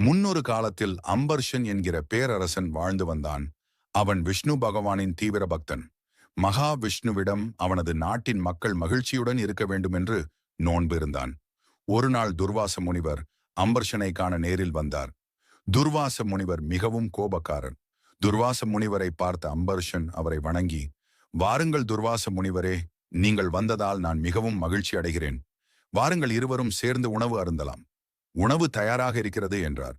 முன்னொரு காலத்தில் அம்பர்ஷன் என்கிற பேரரசன் வாழ்ந்து வந்தான். அவன் விஷ்ணு பகவானின் தீவிர பக்தன். மகா விஷ்ணுவிடம் அவனது நாட்டின் மக்கள் மகிழ்ச்சியுடன் இருக்க வேண்டும் என்று நோன்பு இருந்தான். ஒரு நாள் துர்வாச முனிவர் அம்பர்ஷனை காண நேரில் வந்தார். துர்வாச முனிவர் மிகவும் கோபக்காரன் துர்வாச முனிவரை பார்த்த அம்பர்ஷன் அவரை வணங்கி வாருங்கள் துர்வாச முனிவரே நீங்கள் வந்ததால் நான் மிகவும் மகிழ்ச்சி அடைகிறேன். வாருங்கள் இருவரும் சேர்ந்து உணவு அருந்தலாம். உணவு தயாராக இருக்கிறது என்றார்.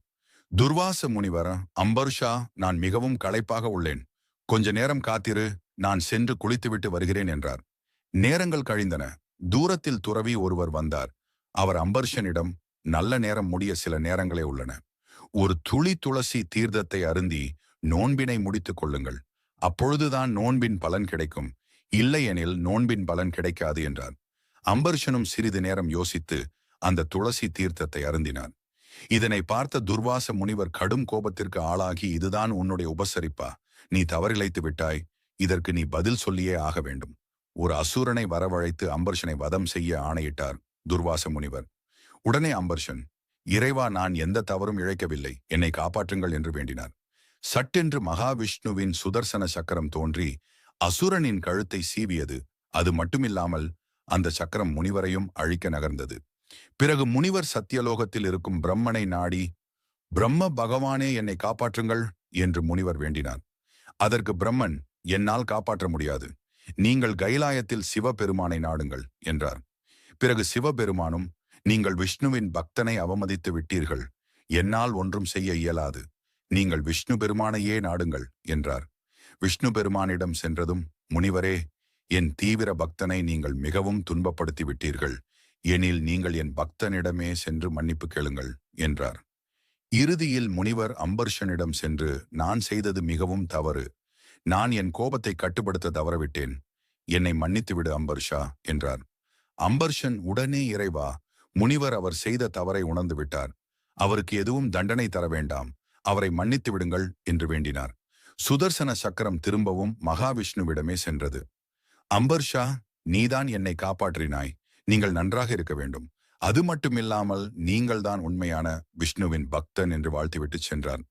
துர்வாச முனிவர அம்பர்ஷா நான் மிகவும் களைப்பாக உள்ளேன். கொஞ்ச நேரம் காத்திரு நான் சென்று குளித்துவிட்டு வருகிறேன் என்றார். நேரங்கள் கழிந்தன. தூரத்தில் துறவி ஒருவர் வந்தார். அவர் அம்பர்ஷனிடம் நல்ல நேரம் முடிய சில நேரங்களே உள்ளன. ஒரு துளி துளசி தீர்த்தத்தை அருந்தி நோன்பினை முடித்துக் கொள்ளுங்கள். அப்பொழுதுதான் நோன்பின் பலன் கிடைக்கும். இல்லையெனில் நோன்பின் பலன் கிடைக்காது என்றார். அம்பர்ஷனும் சிறிது நேரம் யோசித்து அந்த துளசி தீர்த்தத்தை அருந்தினான். இதனை பார்த்த துர்வாச முனிவர் கடும் கோபத்திற்கு ஆளாகி இதுதான் உன்னுடைய உபசரிப்பா? நீ தவறிழைத்து விட்டாய். இதற்கு நீ பதில் சொல்லியே ஆக வேண்டும். ஒரு அசுரனை வரவழைத்து அம்பர்ஷனை வதம் செய்ய ஆணையிட்டார் துர்வாச முனிவர். உடனே அம்பர்ஷன் இறைவா நான் எந்த தவறும் இழைக்கவில்லை. என்னை காப்பாற்றுங்கள் என்று வேண்டினார். சட்டென்று மகாவிஷ்ணுவின் சுதர்சன சக்கரம் தோன்றி அசுரனின் கழுத்தை சீவியது. அது மட்டுமில்லாமல் அந்த சக்கரம் முனிவரையும் அழிக்க நகர்ந்தது. பிறகு முனிவர் சத்தியலோகத்தில் இருக்கும் பிரம்மனை நாடி பிரம்ம பகவானே என்னை காப்பாற்றுங்கள் என்று முனிவர் வேண்டினார். அதற்கு பிரம்மன் என்னால் காப்பாற்ற முடியாது. நீங்கள் கைலாயத்தில் சிவபெருமானை நாடுங்கள் என்றார். பிறகு சிவபெருமானும் நீங்கள் விஷ்ணுவின் பக்தனை அவமதித்து விட்டீர்கள். என்னால் ஒன்றும் செய்ய இயலாது. நீங்கள் விஷ்ணு பெருமானையே நாடுங்கள் என்றார். விஷ்ணு பெருமானிடம் சென்றதும் முனிவரே என் தீவிர பக்தனை நீங்கள் மிகவும் துன்பப்படுத்தி விட்டீர்கள். எனில் நீங்கள் என் பக்தனிடமே சென்று மன்னிப்பு கேளுங்கள் என்றார். இறுதியில் முனிவர் அம்பர்ஷனிடம் சென்று நான் செய்தது மிகவும் தவறு. நான் என் கோபத்தை கட்டுப்படுத்த தவறவிட்டேன். என்னை மன்னித்துவிடு அம்பர்ஷா என்றார். அம்பர்ஷன் உடனே இறைவா முனிவர் அவர் செய்த தவறை உணர்ந்து விட்டார். அவருக்கு எதுவும் தண்டனை தர வேண்டாம். அவரை மன்னித்து விடுங்கள் என்று வேண்டினார். சுதர்சன சக்கரம் திரும்பவும் மகாவிஷ்ணுவிடமே சென்றது. அம்பர்ஷா நீதான் என்னை காப்பாற்றினாய். நீங்கள் நன்றாக இருக்க வேண்டும். அது மட்டுமில்லாமல் நீங்கள்தான் உண்மையான விஷ்ணுவின் பக்தன் என்று வாழ்த்திவிட்டு சென்றார்